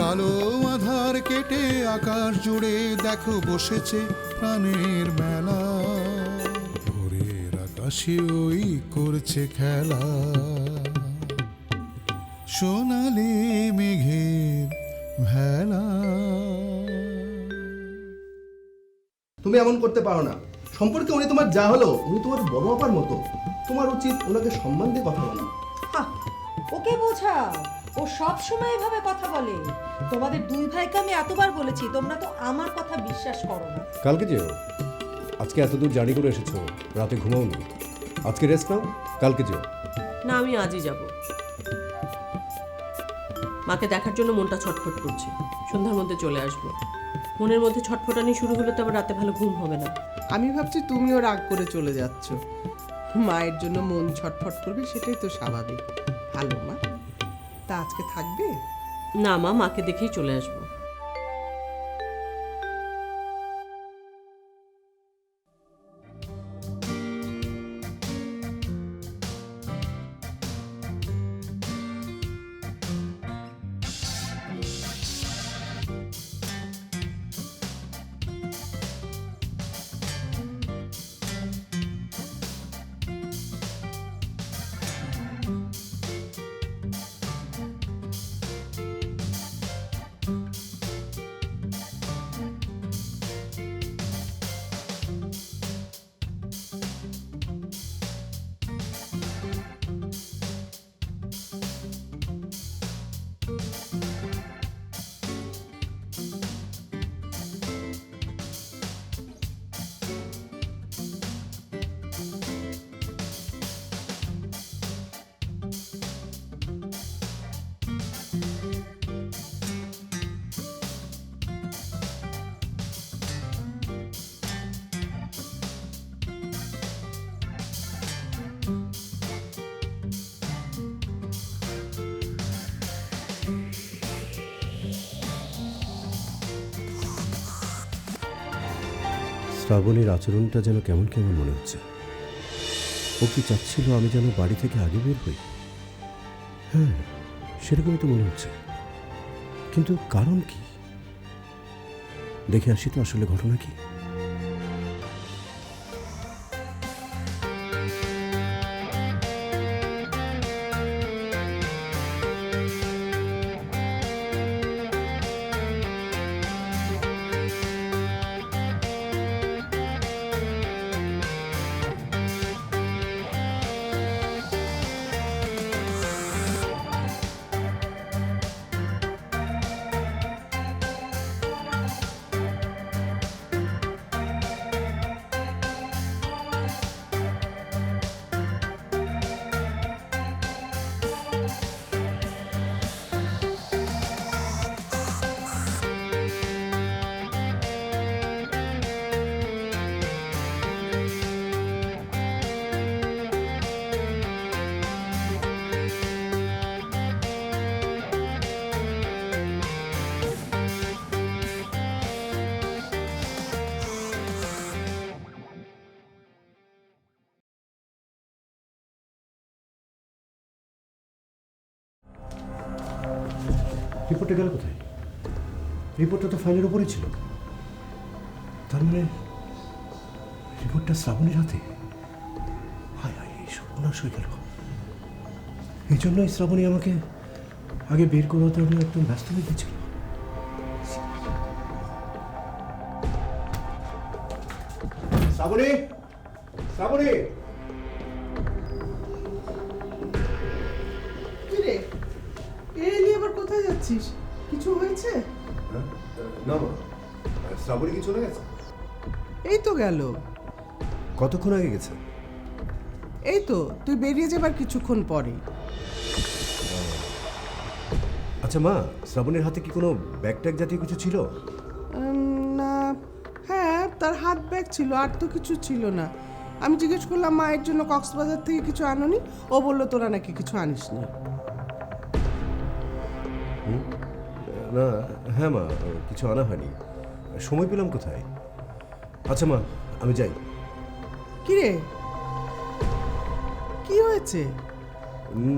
কালো আধার কেটে আকাশ জুড়ে দেখো বসেছে প্রাণের মেলা। ভোরের আকাশে ওই করছে খেলা। সোনালি মেঘের ভেলা। তুমি এমন করতে পারো না। সম্পর্কে উনি তোমার যা হলো উনি তোমার বড় আপার মতো। তোমার উচিত ওনাকে সম্মান দিয়ে কথা বলা। ওকে বোঝাও। ও সব সময় এভাবে কথা বলে। তোমাদের দুই ভাইকে আমি এতবার বলেছি তোমরা তো আমার কথা বিশ্বাস করো না। কালকে যেও। আজকে এত দূর জার্নি করে এসেছ রাতে ঘুমাওনি। আজকে রেস্ট নাও কালকে যেও। না আমি আজই যাব। মাকে দেখার জন্য মনটা ছটফট করছে। সন্ধ্যার মধ্যে চলে আসব। মনের মধ্যে ছটফটানি শুরু হলে তো আবার রাতে ভালো ঘুম হবে না। আমি ভাবছি তুমিও রাগ করে চলে যাচ্ছ। মায়ের জন্য মন ছটফট করবে সেটাই তো স্বাভাবিক। ভালো মা। তা আজকে থাকবে? না মা মাকে দেখেই চলে আসব। শ্রাবণীর আচরণটা যেন কেমন কেমন মনে হচ্ছে। ও কি চাচ্ছিল আমি যেন বাড়ি থেকে আগে বের হই? হ্যাঁ সেরকমই তো মনে হচ্ছে। কিন্তু কারণ কি? দেখে আসি তো আসলে ঘটনা কি। রিপোর্টটা গেল কোথায়? রিপোর্টটা তো ফাইলের উপরেই ছিল। তার মানে রিপোর্টটা শ্রাবণীর হাতে? হায় হায়, এই সর্বনাশ হয়ে গেল। এই জন্যই শ্রাবণী আমাকে আগে বের করাতে আমি একদম ব্যস্ত হয়ে গেছিল শ্রাবণী! শ্রাবণী! যাচ্ছিস কিছু হয়েছে? না মা শ্রাবণী কি চলে গেছে এই তো গেল। কতক্ষণ আগে গেছে? এই তো তুই বেরিয়ে যাবার কিছুক্ষণ পরে। আচ্ছা মা শ্রাবণীর হাতে কি কোনো ব্যাগ ট্যাগ জাতীয় কিছু ছিল? না। হ্যাঁ তার হাত ব্যাগ ছিল আর তো কিছু ছিল না। আমি জিজ্ঞেস করলাম মায়ের জন্য কক্সবাজার থেকে কিছু আনোনি? ও বলল তোরা নাকি কিছু আনিস না হ্যাঁ মা কিছু আনা হয়নি। সময় পেলাম কোথায়? আচ্ছা মা আমি যাই। কি রে কি হয়েছে?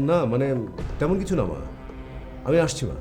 না মানে তেমন কিছু না মা। আমি আসছি মা।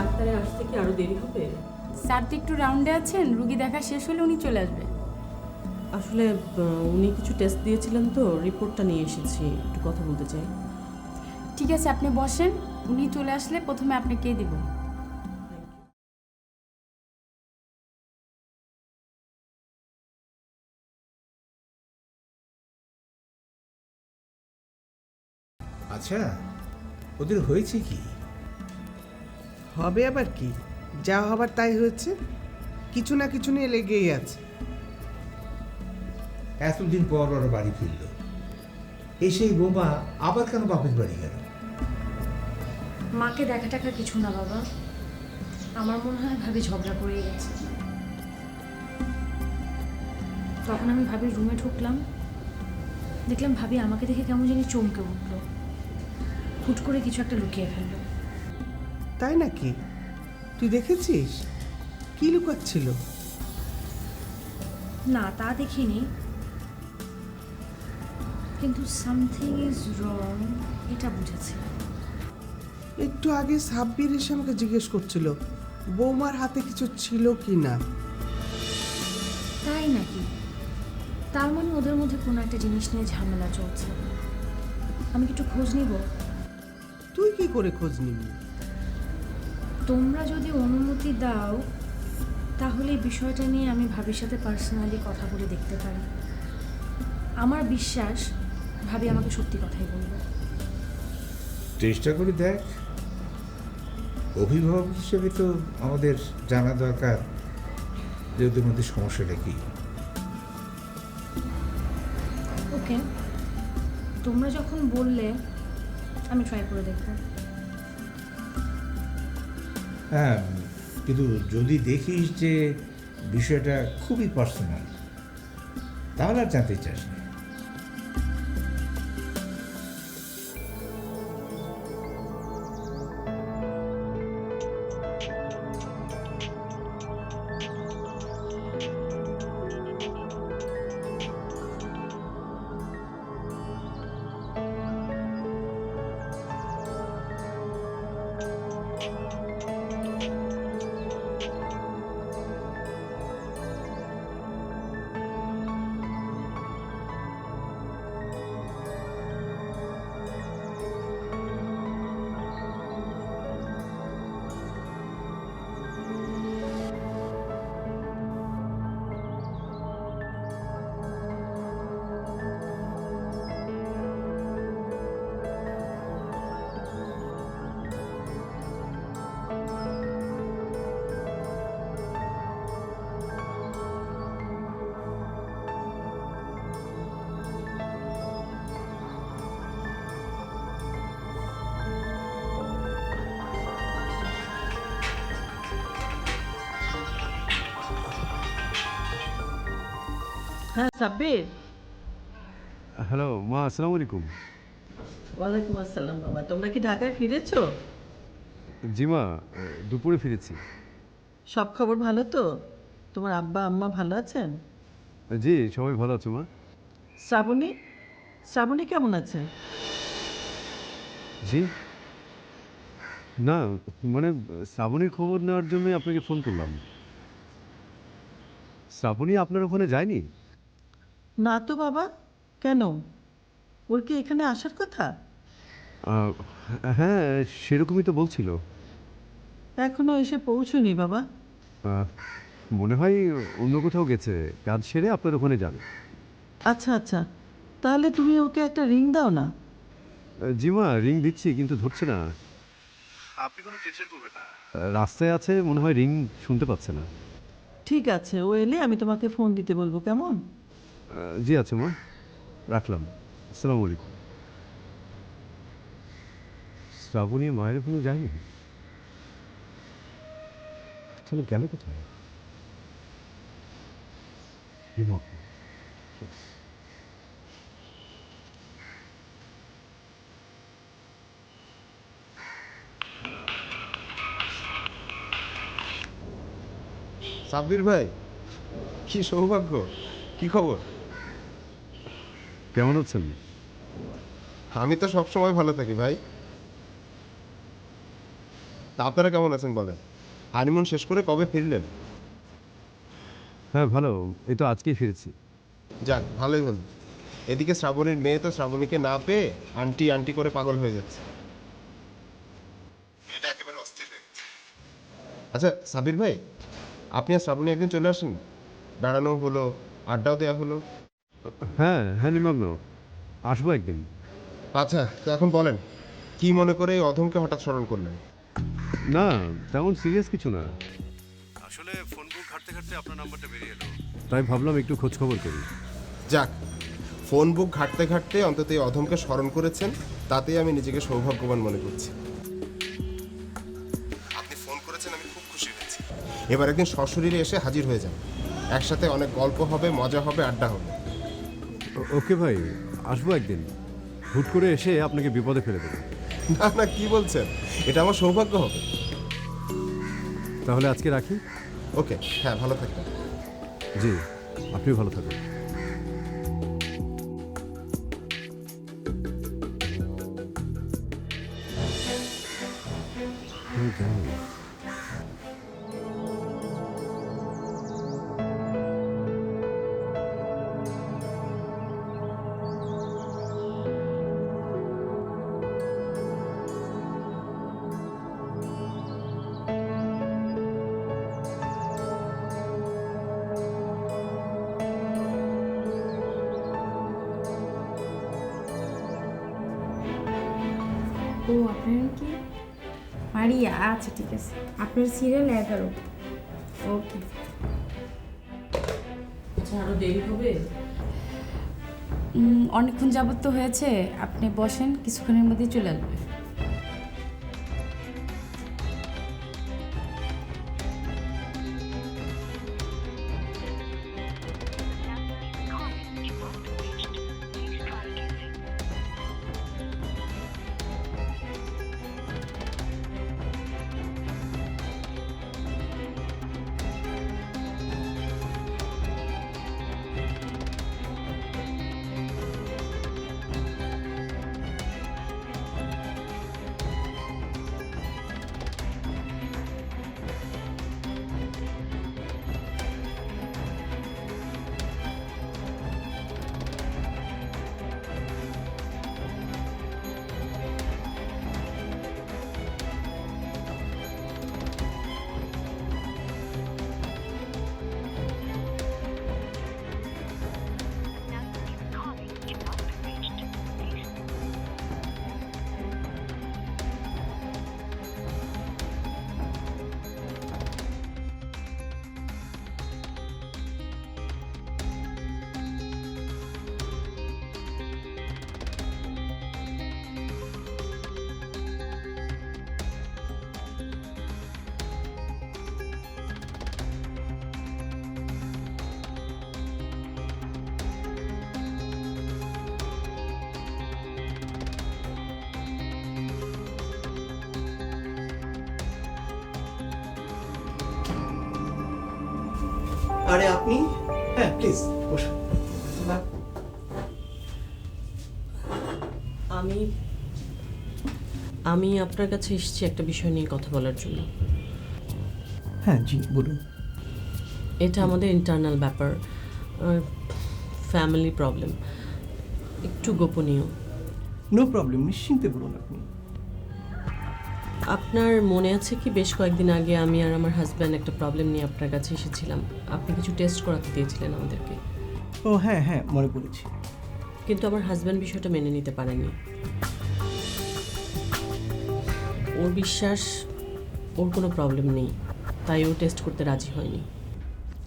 ডাক্তারে আসতে কি আরও দেরি হবে? স্যার তো একটু রাউন্ডে আছেন রুগী দেখা শেষ হলে উনি চলে আসবে। আসলে উনি কিছু টেস্ট দিয়েছিলেন তো রিপোর্টটা নিয়ে এসেছি একটু কথা বলতে চাই। ঠিক আছে আপনি বসেন উনি চলে আসলে প্রথমে আপনাকেই দিব। আচ্ছা ওদের হয়েছে কি? হবে আবার কি? যা হবার তাই হয়েছে। কিছু না কিছু নিয়ে লেগেই আছে। এতদিন পর ওরা বাড়ি ফিরল। এসেই বোমা আবার কেন বাপের বাড়ি গেল? মাকে দেখা টাকা কিছু না বাবা। আমার মনে হয় ভাবি ঝগড়া করে গেছে। তখন আমি ভাবির রুমে ঢুকলাম। দেখলাম ভাবি আমাকে দেখে কেমন জানি চমকে উঠল। হুট করে কিছু একটা লুকিয়ে ফেলল। তাই নাকি? তুই দেখেছিস? কি লুকাচ্ছিল? না তা দেখিনি। কিন্তু সামথিং ইজ রং এটা বুঝেছি। একটু আগে সাব্বির এসে আমাকে জিজ্ঞেস করছিল বৌমার হাতে কিছু ছিল কি না? তাই নাকি? তার মানে ওদের মধ্যে কোনো একটা জিনিস নিয়ে ঝামেলা চলছে। আমি একটু খোঁজ নিব? তুই কি করে খোঁজ নিবি? তোমরা যদি অনুমতি দাও তাহলে এই বিষয়টা নিয়ে আমি ভাবির সাথে পার্সোনালি কথা বলে দেখতে পারি। আমার বিশ্বাস ভাবি আমাকে সত্যি কথাই বলবে। চেষ্টা করে দেখ। অভিভাবক হিসেবে তো আমাদের জানা দরকার যে ওদের মধ্যে সমস্যাটা কি। ওকে তোমরা যখন বললে আমি ট্রাই করে দেখব। হ্যাঁ কিন্তু যদি দেখিস যে বিষয়টা খুবই পার্সোনাল তাহলে আর জানতে চাস না। হ্যাঁ সাব্বির। হ্যালো মা আসসালামু আলাইকুম। ওয়ালাইকুম আসসালাম বাবা। তোমরা কি ঢাকায় ফিরেছো? জি মা দুপুরে ফিরেছি। সব খবর ভালো তো? তোমার আব্বা আম্মা ভালো আছেন? জি সবাই ভালো আছো মা। শ্রাবণী? শ্রাবণী কেমন আছে? জি। না মানে শ্রাবণীর খবর নেওয়ার জন্যই আপনাকে ফোন করলাম। শ্রাবণী আপনার ওখানে যায়নি? না তো বাবা কেন? ওর কি এখানে আসার কথা? হ্যাঁ সেরকমই তো বলছিল। এখনও এসে পৌঁছুনি বাবা। মনে হয় অন্য কোথাও গেছে। কাজ সেরে আপনার ওখানে যাবে। আচ্ছা আচ্ছা। তাহলে তুমি ওকে একটা রিং দাও না। জিমা রিং দিচ্ছি কিন্তু ধরছে না। আপনি কোনো টেনশন করবেন না। রাস্তায় আছে মনে হয় রিং শুনতে পাচ্ছে না। ঠিক আছে ও এলে আমি তোমাকে ফোন দিতে বলব কেমন? জি, আছে মা। রাখলাম। আসসালামু আলাইকুম। শ্রাবণী মায়ের কোনো যায়নি? তাহলে গেল কোথায়। সাব্বির ভাই, কি সৌভাগ্য, কি খবর? কেমন আছেন? আমি তো সবসময় ভালো থাকি ভাই। তা আপনারা কেমন আছেন বলেন? হানিমুন শেষ করে কবে ফিরলেন? হ্যাঁ ভালো। এই তো আজকেই ফিরেছি। যাক ভালোই হল। এদিকে শ্রাবণীর মেয়ে তো শ্রাবণীকে না পেয়ে আন্টি আন্টি করে পাগল হয়ে যাচ্ছে। আচ্ছা সাবির ভাই আপনি আর শ্রাবণী একদিন চলে আসেন? বেড়ানো হলো আড্ডাও দেওয়া হলো। হ্যাঁ হ্যাঁ নিমগ্ন। আসব একদিন। আচ্ছা তো এখন বলেন কি মনে করে এই অধমকে হঠাৎ স্মরণ করলেন? না তেমন সিরিয়াস কিছু না। আসলে ফোন বুক ঘাটতে ঘাটতে আপনার নাম্বারটা বেরিয়ে এলো। তাই ভাবলাম একটু খোঁজ খবর করি। যাক ফোন বুক ঘাটতে ঘাটতে অন্তত এই অধমকে স্মরণ করেছেন তাতেই আমি নিজেকে সৌভাগ্যবান মনে করছি। আপনি ফোন করেছেন আমি খুব খুশি হয়েছি। এবার একদিন সশরীরে এসে হাজির হয়ে যান। একসাথে অনেক গল্প হবে মজা হবে আড্ডা হবে। ওকে ভাই আসব একদিন। হুট করে এসে আপনাকে বিপদে ফেলে দেবো। না না কি বলছেন? এটা আমার সৌভাগ্য হবে। তাহলে আজকে রাখি? ওকে হ্যাঁ ভালো থাকবেন। জি আপনিও ভালো থাকুন ও আপনার কি মারিয়া আচ্ছা ঠিক আছে। আপনার সিরিয়াল এগারো। ওকে আচ্ছা আরও দেরি হবে? অনেকক্ষণ যাবত তো হয়েছে। আপনি বসেন কিছুক্ষণের মধ্যেই চলে আসবে। আরে আপনি? হ্যাঁ প্লিজ বসুন। আমি আমি আপনার কাছে এসেছি একটা বিষয় নিয়ে কথা বলার জন্য। হ্যাঁ জি বলুন। এটা আমাদের ইন্টারনাল ব্যাপার ফ্যামিলি প্রবলেম একটু গোপনীয়। নো প্রবলেম নিশ্চিন্তে বলুন আপনি। আপনার মনে আছে কি বেশ কয়েকদিন আগে আমি আর আমার হাজব্যান্ড একটা প্রবলেম নিয়ে আপনার কাছে এসেছিলাম? আপনি কিছু টেস্ট করাতে দিয়েছিলেন আমাদেরকে। ও হ্যাঁ হ্যাঁ মনে পড়েছি। কিন্তু আমার হাজব্যান্ড বিষয়টা মেনে নিতে পারেনি। ওর বিশ্বাস ওর কোনো প্রবলেম নেই। তাই ও টেস্ট করতে রাজি হয়নি।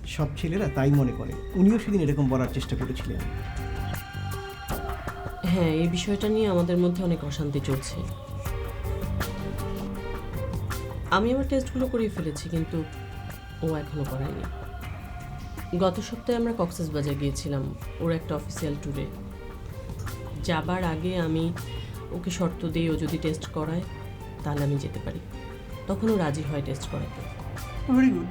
সব ছেলেরা তাই মনে করে। উনিও সেদিন এরকম বলার চেষ্টা করেছিলেন। হ্যাঁ এই বিষয়টা নিয়ে আমাদের মধ্যে অনেক অশান্তি চলছে। আমি আমার টেস্টগুলো করিয়ে ফেলেছি কিন্তু ও এখনও করায়নি। গত সপ্তাহে আমরা কক্সেস বাজার গিয়েছিলাম ওর একটা অফিসিয়াল ট্যুরে যাবার আগে আমি ওকে শর্ত দিই ও যদি টেস্ট করায় তাহলে আমি যেতে পারি। তখন ও রাজি হয় টেস্ট করাতে। ভেরি গুড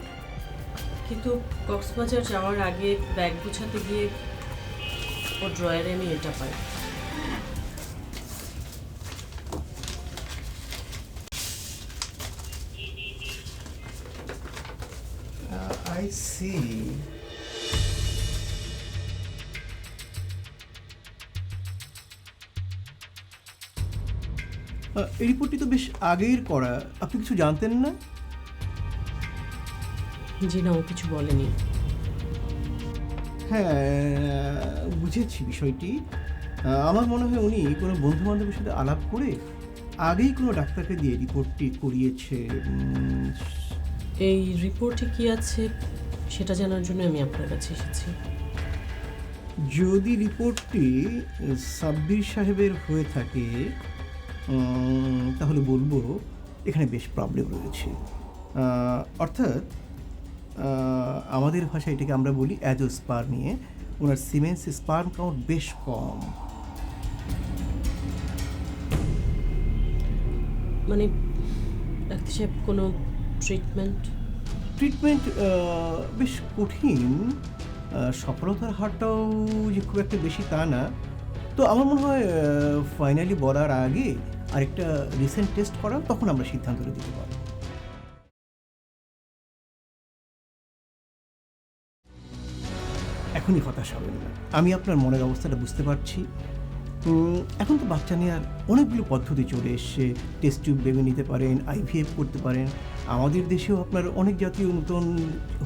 কিন্তু কক্সবাজার যাওয়ার আগে ব্যাগ গুছাতে গিয়ে ও ড্রয়ারে আমি এটা পাই সি এই রিপোর্টটি তো বেশ আগের করা। আপনি কিছু জানতেন না? জি না ও কিছু বলেনি। হ্যাঁ বুঝেছি বিষয়টি। আহ, আমার মনে হয় উনি কোনো বন্ধু বান্ধবের সাথে আলাপ করে আগেই কোনো ডাক্তারকে দিয়ে রিপোর্টটি করিয়েছে। উম, এই রিপোর্টে কি আছে? সেটা জানার জন্য আমি আপনার কাছে এসেছি। যদি রিপোর্টটি সাব্বির সাহেবের হয়ে থাকে তাহলে বলব এখানে বেশ প্রবলেম রয়েছে। অর্থাৎ আমাদের ভাষায় এটাকে আমরা বলি অ্যাজো স্পার নিয়ে ওনার সিমেন্স স্পার্ম কাউন্ট বেশ কম। মানে ডাক্তার সাহেব কোনো ট্রিটমেন্ট ট্রিটমেন্ট বেশ কঠিন। সফলতার হারটাও যে খুব একটা বেশি তা না। তো আমার মনে হয় ফাইনালি বলার আগে আরেকটা রিসেন্ট টেস্ট করা তখন আমরা সিদ্ধান্ত দিতে পারব। এখনই হতাশ হবেন না। আমি আপনার মনের অবস্থাটা বুঝতে পারছি। এখন তো বাচ্চা নেওয়ার অনেকগুলো পদ্ধতি চলে এসছে। টেস্ট টিউব বেবি নিতে পারেন আইভিএফ করতে পারেন। আমাদের দেশেও আপনার অনেক জাতীয় নতুন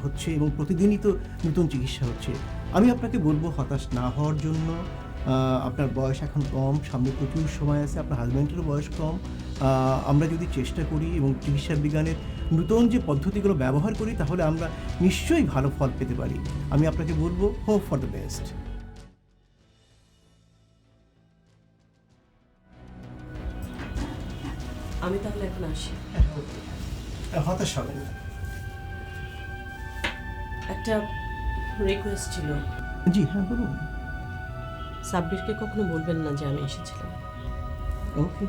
হচ্ছে এবং প্রতিদিনই তো নতুন চিকিৎসা হচ্ছে। আমি আপনাকে বলব হতাশ না হওয়ার জন্য। আপনার বয়স এখন কম, সামনে প্রচুর সময় আছে, আপনার হাজব্যান্ডেরও বয়স কম। আমরা যদি চেষ্টা করি এবং চিকিৎসা বিজ্ঞানের নতুন যে পদ্ধতিগুলো ব্যবহার করি, তাহলে আমরা নিশ্চয়ই ভালো ফল পেতে পারি। আমি আপনাকে বলব হোপ ফর দ্য বেস্ট আমি তাহলে এখন আসি। হতাশ হবে না। একটা রিকোয়েস্ট ছিল। জি হ্যাঁ বলুন। সাব্বিরকে কখনো বলবেন না যে আমি এসেছিলাম। ওকে